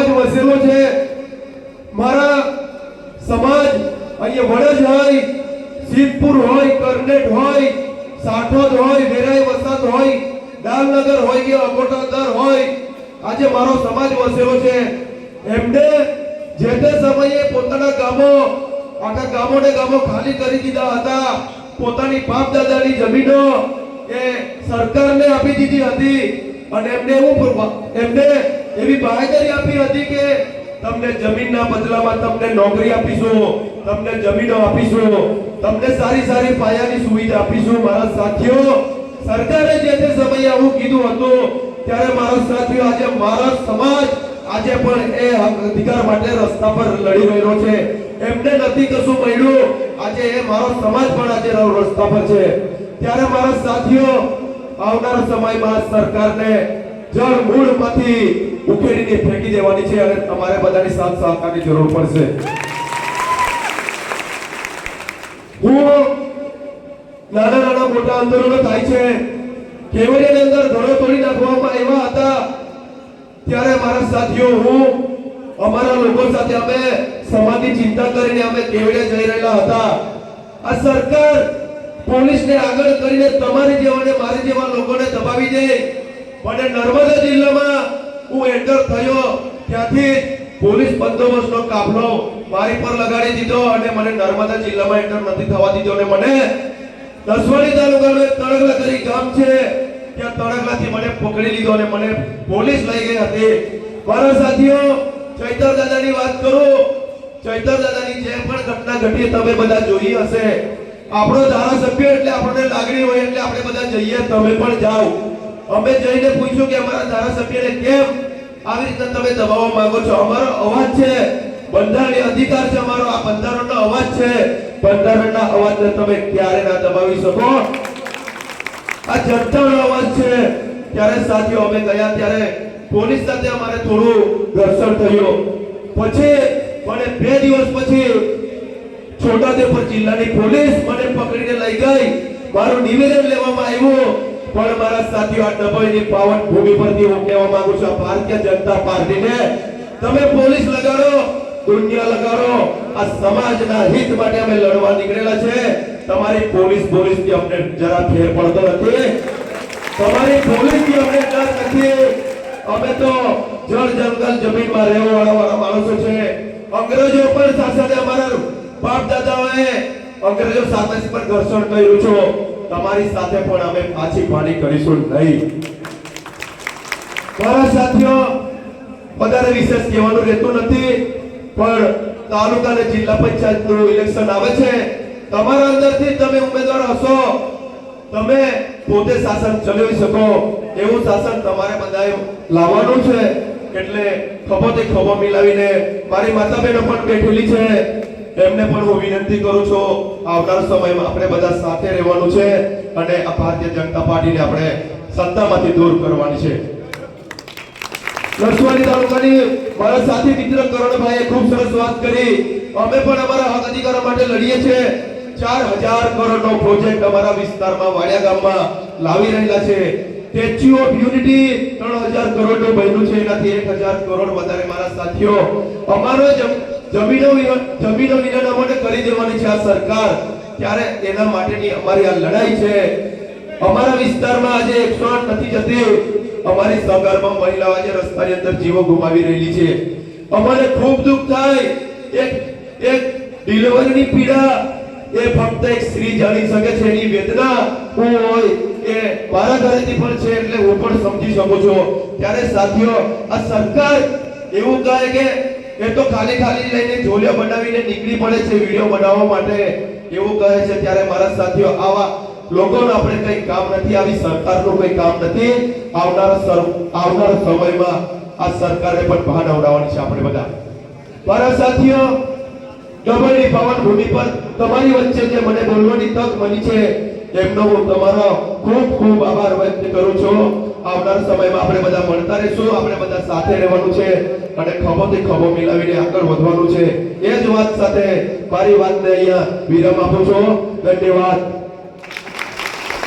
સમાજ વસેલો છે. મારા સમાજ અહીંયા વડજ હોય, સિદ્ધપુર હોય, કરનેટ હોય, સાઠોદ હોય, વેરાઈ વસાત હોય દાલનગર હોય કે અકોટાદર હોય. આજે મારો સમાજ વસેલો છે. એમને જે તે સમયે પોતાના ગામો, આખા ગામો ને ગામો ખાલી કરી દીધા હતા. પોતાની બાપ દાદાની જમીનો એ સરકારને આપી દીધી હતી. અને એમને એવું એમને એવી બાહેધરી આપી હતી કે તમને જમીનના બદલામાં તમને નોકરી આપીશું, તમને જમીનો આપીશું, તમને સારી સારી પાયાની સુવિધા આપીશું. મારા સાથીઓ, સરકારે જે તે સમયે આવું કીધું હતું, ત્યારે મારા સાથીઓ, આજે મારા સમાજ આજે પણ એ અધિકાર માટે રસ્તા પર લડી રહ્યો છે. એમને નથી કશું મળ્યું. આજે એ મારો સમાજ પણ આજે રસ્તા પર છે. ત્યારે મારા સાથીઓ, આવનાર સમયમાં સરકારને જળ મૂળમાંથી ઉકેલીને ફેંકી દેવાની છે અને તમારે બધાની સાથ સહકારની જરૂર પડશે. હું નાના નાના મોટા આંદોલનો થાય છે. કેવડિયાની અંદર ઘરો તોડી નાખવામાં આવ્યા હતા. ત્યારે મારા સાથીઓ, હું, અમારા લોકો સાથે અમે સમાજની ચિંતા કરીને અમે કેવડિયા જઈ રહેલા હતા. આ સરકાર પોલીસને આગળ કરીને તમારી જેવાને મારી જેવા લોકોને દબાવી દે. પણ નર્મદા જિલ્લામાં હું એન્ટર થયો. ત્યાંથી પોલીસ બંદોબસ્તનો કાફલો મારી પર લગાડી દીધો અને મને નર્મદા જિલ્લામાં એન્ટર નથી થવા દીધો અને મને દસવાડી તાલુકાનું એક તળગલા કરી ગામ છે. ત્યાં તળગલાથી મને પકડી લીધો અને મને પોલીસ લઈ ગઈ હતી. મારા સાથીઓ, ચૈતર દાદાની વાત કરું. ચૈતર દાદાની જે પણ ઘટના ઘટી તમે બધા જોઈ હશે. આપણો ધારાસભ્ય એટલે આપણને લાગણી હોય એટલે આપણે બધા જઈએ, તમે પણ જાઓ. અમે જઈને પૂછ્યું કે અમારા ધારાસભ્યને કેમ આવી રીતે તમે દબાવવા માંગો છો? અમારો અવાજ છે, બંધારણીય અધિકાર છે અમારો. આ બંધારણનો અવાજ છે. બંધારણના અવાજને તમે ક્યારે ના દબાવી શકો? આ જનતાનો અવાજ છે. ત્યારે સાથીઓ, અમે ગયા ત્યારે પોલીસ સાથે અમારે થોડું ઘર્ષણ થયું. પછી પણ બે દિવસ પછી છોટાઉદેપુર જિલ્લાની પોલીસ મને પકડીને લઈ ગઈ. મારું નિવેદન લેવામાં આવ્યું. પણ મારા સાથીઓ, આ ડભોઈની પાવન ભૂમિ પરથી હું કહેવા માંગુ છું ભારતીય જનતા પાર્ટીને તમે પોલીસ લગાડો, દુનિયા લગાડો. આ સમાજના હિત માટે અમે લડવા નીકળેલા છે. તમારી પોલીસ પોલીસથી અમને જરા ફેર પડતો નથી. તમારી પોલીસ અમને ડર નથી. અમે તો જળ જંગલ જમીનમાં રહેવા વાળા માણસો છે. અંગ્રેજો પર સાથે અમારા બાપ દાદાઓએ અંગ્રેજો સાથે પણ ઘર્ષણ કર્યું છે. તમારી સાથે પણ અમે પાછી પાણી કરીશું નહીં. મારા સાથીઓ, વધારે વિશેષ કહેવાનું રહેતું નથી, પણ તાલુકા અને જિલ્લા પંચાયતનું ઇલેક્શન આવે છે. તમારા અંદરથી તમે ઉમેદવાર હશો. તમે પોતે શાસન ચલાવી શકો. એવું શાસન તમારે બધાએ લાવવાનું છે. એટલે ખભોથી ખભો મિલાવીને મારી માતા બહેનો પણ બેઠેલી છે. એમને પણ હું વિનંતી કરું છું, આવનાર સમયમાં આપણે બધા સાથે રહેવાનું છે અને આ ભારતીય જનતા પાર્ટીને આપણે સત્તામાંથી દૂર કરવાની છે. નરસવાડી તાલુકાની મારા સાથી મિત્ર કરણભાઈએ ખૂબ સરસ વાત કરી. અમે પણ અમારા હક અધિકારો માટે લડીએ છીએ. ચાર હજાર કરોડનો પ્રોજેક્ટ અમારા વિસ્તારમાં વાડિયા ગામમાં લાવી રહેલા છે. સ્ટેચ્યુ ઓફ યુનિટી ત્રણ હજાર કરોડનું બન્યું છે. એનાથી એક હજાર કરોડ વધારે મારા સાથીઓ. અમારો જમ- જમીનો જમીનો વિના માટે કરી દેવાની છે આ સરકાર. ત્યારે એના માટેની અમારી આ લડાઈ છે. અમારા વિસ્તારમાં આજે 108 નથી જતી. અમારી સહકારમાં મહિલાઓ આજે રસ્તાની અંદર જીવો ગુમાવી રહેલી છે. અમારે ખૂબ દુઃખ થાય. એક એક ડિલિવરીની પીડા એ ફક્ત એક સ્ત્રી જાણી શકે છે, એની વેદના હું હોય. એ મારા ઘરેથી પણ છે એટલે હું પણ સમજી શકું છું. ત્યારે સાથીઓ, આ સરકાર એવું કહે કે એ તો ખાલી ખાલી લઈને જોલિયો બનાવીને નીકળી પડે છે વીડિયો બનાવવા માટે. એવું કહે છે ત્યારે મારા સાથીઓ, આવા લોકોનું આપણે કઈ કામ નથી, આવી સરકારનું કઈ કામ નથી. આવનારા આવનારા સમયમાં આ સરકારે પણ ભાન અવડાવવાની છે આપણે બધા. મારા સાથીઓ ડબલની પાવન ભૂમિ પર તમારી વચ્ચે જે મને બોલવાની તક મળી છે એમનો હું તમારો ખૂબ ખૂબ આભાર વ્યક્ત કરું છું. આવનાર સમયમાં આપણે બધા મળતા રહીશું, આપણે બધા સાથે રહેવાનું છે અને ખભોથી ખભો મિલાવીને આગળ વધવાનું છે. એ જ વાત સાથે મારી વાતને અહીંયા વિરામ આપું છું. ધન્યવાદ.